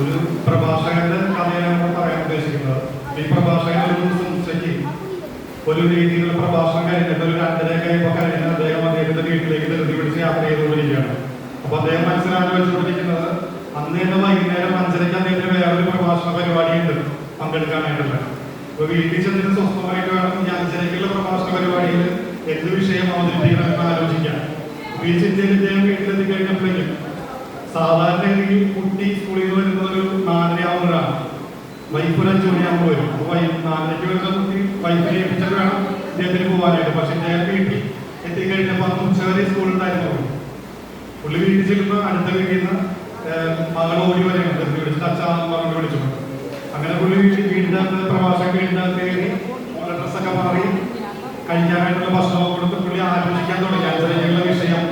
ഒരു പ്രഭാഷകന്റെ കഥയാണ് പറയാൻ ഉദ്ദേശിക്കുന്നത്. ഈ പ്രഭാഷകൻ ഒരു ദിവസം ഉച്ചയ്ക്ക് ഒരു രീതിയിലുള്ള പ്രഭാഷണം കഴിഞ്ഞിട്ട് ഒരു രണ്ടരയൊക്കെ ആയപ്പോൾ കഴിഞ്ഞ അദ്ദേഹം അദ്ദേഹത്തിന്റെ വീട്ടിലേക്ക് ധൃതി പിടിച്ച് യാത്ര ചെയ്തുകൊണ്ടിരിക്കുകയാണ്. അപ്പൊ അദ്ദേഹം മനസ്സിലാലോചിച്ചുകൊണ്ടിരിക്കുന്നത് അന്ന് തന്നെ വൈകുന്നേരം അഞ്ചരയ്ക്ക് അദ്ദേഹത്തിന് വേറൊരു പ്രഭാഷണ പരിപാടിയുണ്ട് പങ്കെടുക്കാനായിട്ടുള്ള അപ്പൊ വീട്ടിൽ ചെന്നിട്ട് സ്വസ്ഥമായിട്ട് വേണം ഈ അഞ്ചരയ്ക്കുള്ള പ്രഭാഷണ പരിപാടിയിൽ എന്ത് വിഷയം അവതരിപ്പിക്കണം എന്ന് ആലോചിക്കാം. ഈ ചിന്തയിൽ ഇദ്ദേഹം വീട്ടിലെത്തി കഴിഞ്ഞപ്പോഴേക്കും സാധാരണ രീതിയിൽ കുട്ടി സ്കൂളിൽ നിന്ന് വരുന്നത് ഒരു നാലരയാവുമ്പോഴാണ് അഞ്ചു മണിയാകുമ്പോൾ വരും നാലരയ്ക്ക് വരുന്ന കുട്ടി വൈഫിനെ ഏൽപ്പിച്ചിട്ട് വേണം ഇദ്ദേഹത്തിന് പോകാനായിട്ട്. പക്ഷെ ഇദ്ദേഹം വീട്ടിൽ. എത്തിക്കഴിഞ്ഞപ്പോൾ അന്ന് ഉച്ചവരെ സ്കൂളുണ്ടായിരുന്നു പുള്ളി വീട്ടിൽ ചെല്ലുമ്പോൾ അടുത്ത വീട്ടിൽ നിന്ന് മകൾ ഓടി വരെയാണ് ധൃതി വിളിച്ചിട്ട് അച്ഛാന്ന് പറഞ്ഞു വിളിച്ചിട്ടുണ്ട് അങ്ങനെ പുള്ളി വീട്ടിൽ വീടിന്റെ പ്രവാസം വീടിന്റെ അകത്ത് കയറി ഓരോ ഡ്രസ്സൊക്കെ മാറി കഴിക്കാനായിട്ടുള്ള ഭക്ഷണം കൊടുത്ത് പുള്ളി ആലോചിക്കാൻ തുടങ്ങി. അഞ്ചരയ്ക്കുള്ള വിഷയം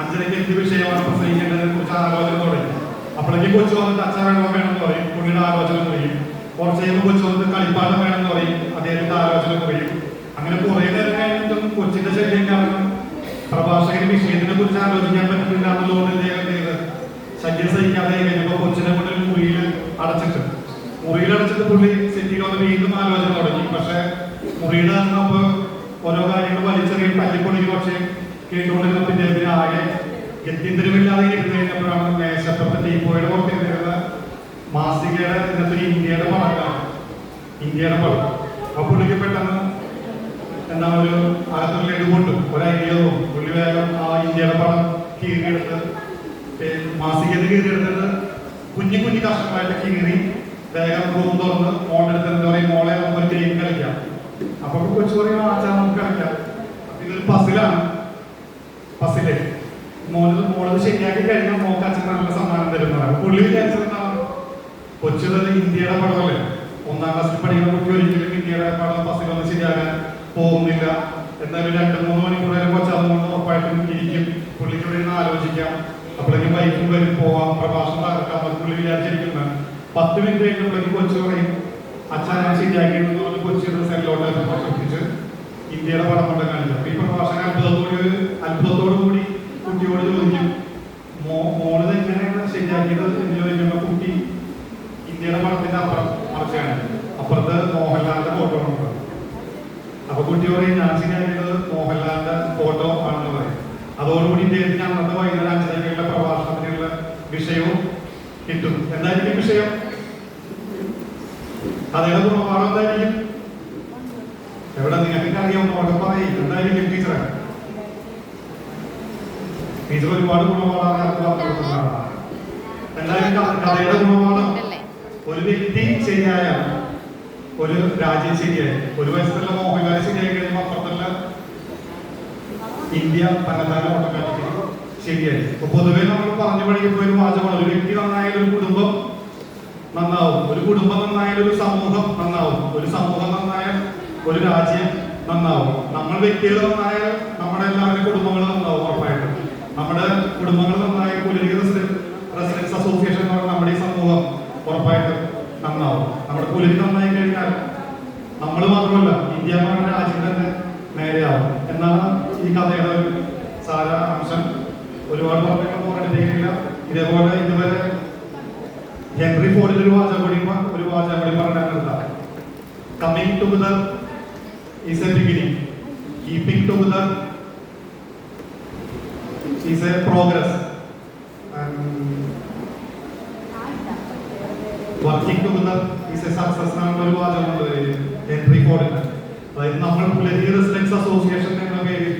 അഞ്ചരയ്ക്ക് എന്ത് വിഷയമാണ് പ്രസംഗിക്കേണ്ടതിനെ കുറിച്ച് ആലോചന തുടങ്ങി. അപ്പോഴേക്കും കൊച്ചു വന്നിട്ട് അച്ഛൻ വേണമെന്ന് പറയും പുള്ളിയുടെ ആലോചന പറയും കുറച്ച് കഴിയുമ്പോൾ കൊച്ചു വന്നിട്ട് കളിപ്പാട്ടം വേണമെന്ന് പറയും. അദ്ദേഹത്തിന്റെ ആലോചന കഴിയും അങ്ങനെ കുറെ നേരം കഴിഞ്ഞിട്ടും കൊച്ചിന്റെ ശല്യം കാരണം പ്രഭാഷകന് വിഷയത്തിനെ കുറിച്ച് ആലോചിക്കാൻ പറ്റുന്നില്ല എന്നുള്ളതുകൊണ്ട് എന്ത് ചെയ്ത് ശല്യം സഹിക്കാതെ കഴിഞ്ഞപ്പോൾ കൊച്ചിനെ കൊണ്ട് ഒരു മുറിയിൽ അടച്ചിട്ട്. മുറിയിൽ അടച്ചിട്ട് പുള്ളി സെറ്റിയിൽ വന്ന് വീണ്ടും ആലോചന തുടങ്ങി. പക്ഷെ മുറിയുടെ അപ്പൊ ഓരോ കാര്യങ്ങൾ വലിച്ചെറിയും. തല്ലിപ്പൊളിക്കും പക്ഷേ കേട്ടുകൊണ്ടിരുന്ന പിന്നെ ആകെ ഗത്യന്തരമില്ലാതെ ഇരുന്ന് കഴിഞ്ഞപ്പോഴാണ് മേശപ്പുറത്തെ ടീപ്പോയുടെ പുറത്തിരുന്നിരുന്ന മാസികയുടെ ഇന്നത്തെ ഒരു ഇന്ത്യയുടെ പടക്കാണ് ഇന്ത്യയുടെ പടം. അപ്പൊ പുള്ളിക്ക് പെട്ടെന്ന് എന്താ ഒരു അകത്തുള്ള ഇടുകൊണ്ടും ഒരു ഐഡിയ തോന്നും. പുള്ളി വേഗം ആ ഇന്ത്യയുടെ പടം കീറിയെടുത്ത് മാസികയിൽ കീറിയെടുത്തിട്ട് കുഞ്ഞു കുഞ്ഞു കഷ്ണങ്ങളായിട്ട് കീറി വേഗം റൂം തുറന്ന് മോളെടുത്ത് എന്താ പറയും മോളെ നമുക്ക് ഗെയിം കളിക്കാം. അപ്പൊ കൊച്ചു പറയും ആച്ചാ നമുക്ക് കളിക്കാം. ഇതൊരു പസിലാണ് പസിൽ മോനത് മോളത് ശരിയാക്കി കഴിഞ്ഞാൽ മോക്ക് അച്ഛൻ നല്ല സമ്മാനം തരുന്നതാണ്. പുള്ളി വിചാരിച്ചത് കൊച്ചുള്ളത് ഇന്ത്യയുടെ പടമല്ലേ ഒന്നാം ക്ലാസ്സിൽ പഠിക്കുന്ന കുട്ടി ഒരിക്കലും ഇന്ത്യയുടെ പടം പസിലൊന്നും ശരിയാകാൻ പോകുന്നില്ല. എന്നാലും രണ്ട് മൂന്ന് മണിക്കൂർ വരെ കൊച്ചു അതുകൊണ്ട് ഉറപ്പായിട്ടും ഇരിക്കും. പുള്ളിക്കൂടെ ഇവിടെ നിന്ന് ആലോചിക്കാം. അപ്പോഴേക്കും ബൈക്കും വരും പോവാം. പ്രഭാഷണം തകർക്കാം അത് പുള്ളി വിചാരിച്ചിരിക്കുന്ന. പത്ത് മിനിറ്റ് കഴിഞ്ഞപ്പോഴേക്കും കൊച്ചു പറയും അച്ഛനെ ശരിയാക്കിയിരുന്നു പറഞ്ഞ് കൊച്ചിയുടെ സെല്ലോട്ട് പ്രവർത്തിച്ച് ഇന്ത്യയുടെ പടം കൊണ്ട് കാണിച്ചു. ഈ പ്രഭാഷകൻ അത്ഭുതത്തോട് അത്ഭുതത്തോടു കൂടി കുട്ടിയോട് ചോദിക്കും മോ മോൾ എങ്ങനെയാണ് ശരിയാക്കിയത് എന്ന് ചോദിക്കുമ്പോൾ കുട്ടി ഇന്ത്യയുടെ പടത്തിന്റെ അപ്പുറം മറിച്ചാണ് അപ്പുറത്ത് മോഹൻലാലിന്റെ ഫോട്ടോ ഉണ്ട് അപ്പൊ കുട്ടി പറയും ഞാൻ മോഹൻലാലിന്റെ ഫോട്ടോ ആണെന്ന് പറയും. അതോടുകൂടി ഇദ്ദേഹത്തിന് അന്നത്തെ വൈകുന്നേരം പ്രഭാഷണത്തിനുള്ള വിഷയവും കിട്ടും. എന്തായിരിക്കും വിഷയം? അദ്ദേഹം ഗുണപാഠം എന്തായിരിക്കും? എവിടെ നിങ്ങൾക്ക് അറിയാം പറയും. എന്തായിരിക്കും ടീച്ചറെ? ടീച്ചർ ഒരുപാട് ഗുണപാഠം എന്തായാലും കഥയുടെ ഗുണപാഠം ഒരു വ്യക്തി ശരിയായ ഒരു രാജ്യം ശരിയായി. ഒരു വയസ്സുള്ള മോഹൻലാൽ ശരിയായി കഴിയുമ്പോൾ അപ്പുറത്തുള്ള ഇന്ത്യ ഓട്ടോമാറ്റിക്കലി ശരിയായി. അപ്പൊ പൊതുവെ നമ്മൾ പറഞ്ഞു പഠിക്കുമ്പോൾ ഒരു വാചകമാണ് ഒരു വ്യക്തി നന്നായാലും ഒരു കുടുംബം നന്നാവും. ഒരു കുടുംബം നന്നായാലും ഒരു സമൂഹം നന്നാവും. ഒരു സമൂഹം നന്നായാൽ ഒരു രാജ്യം നന്നാവും. നമ്മൾ വ്യക്തികൾ നന്നായാൽ നമ്മുടെ എല്ലാവരുടെ കുടുംബങ്ങൾ നന്നാവും ഉറപ്പായിട്ടും നമ്മുടെ കുടുംബങ്ങൾ നന്നായ പുലരിക റെസിഡൻസ് അസോസിയേഷൻ എന്ന് പറഞ്ഞ നമ്മുടെ ഈ സമൂഹം ഉറപ്പായിട്ടും നന്നാവും നമ്മുടെ പുലരി നന്നായി കഴിഞ്ഞാൽ നമ്മൾ പറഞ്ഞ രാജ്യം തന്നെ നേരെയാവും. എന്നാണ് ഈ കഥയുടെ ഒരു സാര അംശം. ഒരുപാട് പറഞ്ഞൊക്കെ പോകേണ്ടില്ല ഇതേപോലെ ഇതുവരെ ഹെൻറി ഫോർഡിൽ ഒരു വാചകം കൂടി പ- ഒരു വാചകം കൂടി പറഞ്ഞാൽ നിർത്താം coming together is a beginning keeping together is a progress working together is a success എന്നുള്ള ഒരു വാചകമുണ്ട് ഹെൻറി ഫോർഡിന് അതായത് നമ്മൾ പുലരി റെസിഡൻസ് അസോസിയേഷൻ എന്ന പേരിൽ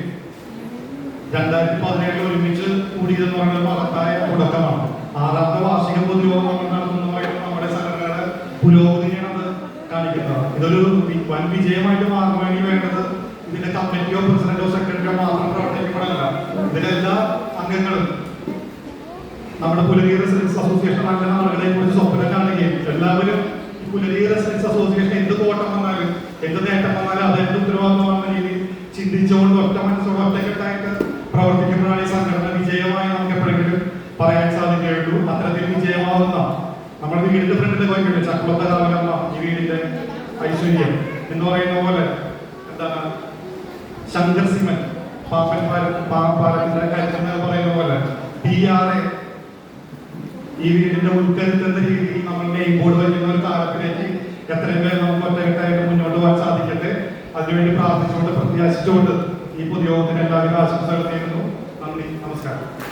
രണ്ടായിരത്തി പതിനേഴിൽ ഒരുമിച്ച് കൂടിയതെന്ന് പറയുന്ന ഒരു മഹത്തായ തുടക്കമാണ്. ആറാമത്തെ വാർഷിക പൊതുയോഗം നമ്മൾ നമ്മുടെ സംഘടനയുടെ പുരോഗതിയാണ് അത് കാണിക്കുന്നത് ഇതൊരു വൻ വിജയമായിട്ട് മാറുവാണെങ്കിൽ വേണ്ടത്. ഇതിന്റെ കമ്മിറ്റിയോ പ്രസിഡന്റോ സെക്രട്ടറിയോ മാത്രം പ്രവർത്തിക്കുമ്പോഴല്ല ഇതിലെ അംഗങ്ങളും നമ്മുടെ പുലരി റെസിഡൻസ് അസോസിയേഷൻ അംഗങ്ങളെ കുറിച്ച് സ്വപ്നം കാണുകയും എല്ലാവരും പുലരി റെസിഡൻസ് അസോസിയേഷൻ എന്ത് കോട്ടം വന്നാലും എന്ത് നേട്ടം വന്നാലും അതെന്ത് ഉത്തരവാദിത്തമാണെന്ന രീതിയിൽ മനസ്സോടെ ഒറ്റക്കെട്ടായിട്ട് പ്രവർത്തിക്കുമ്പോഴാണ് ഈ സംഘടന വിജയമായി നമുക്ക് എപ്പോഴെങ്കിലും പറയാൻ സാധിക്കുകയുള്ളൂ. അത്തരത്തിൽ വിജയമാവുന്ന നമ്മുടെ വീടിന്റെ ഫ്രണ്ടിൽ പോയിട്ടുണ്ട്. ചക്കുളത്ത രാമലമ്മ ഈ വീടിന്റെ ഐശ്വര്യം എന്ന് പറയുന്ന പോലെ എന്താണ്? ശങ്കർ സിമൻ പറയുന്ന പോലെ പി ആർ എ ഈ വീടിന്റെ ഉൾക്കരുത്തുന്ന രീതിയിൽ നമ്മൾ ബോർഡ് ഒരു കാലത്തിലേക്ക് എത്രയും പേരെ നമുക്ക് ഒറ്റക്കെട്ടായിട്ട് മുന്നോട്ട് പോകാൻ സാധിക്കട്ടെ. അതിനുവേണ്ടി പ്രാർത്ഥിച്ചുകൊണ്ട് പ്രത്യാശിച്ചുകൊണ്ട് ഈ പൊതുയോഗത്തിന് എല്ലാവരും ആശംസകൾ നേരുന്നു. നന്ദി. നമസ്കാരം.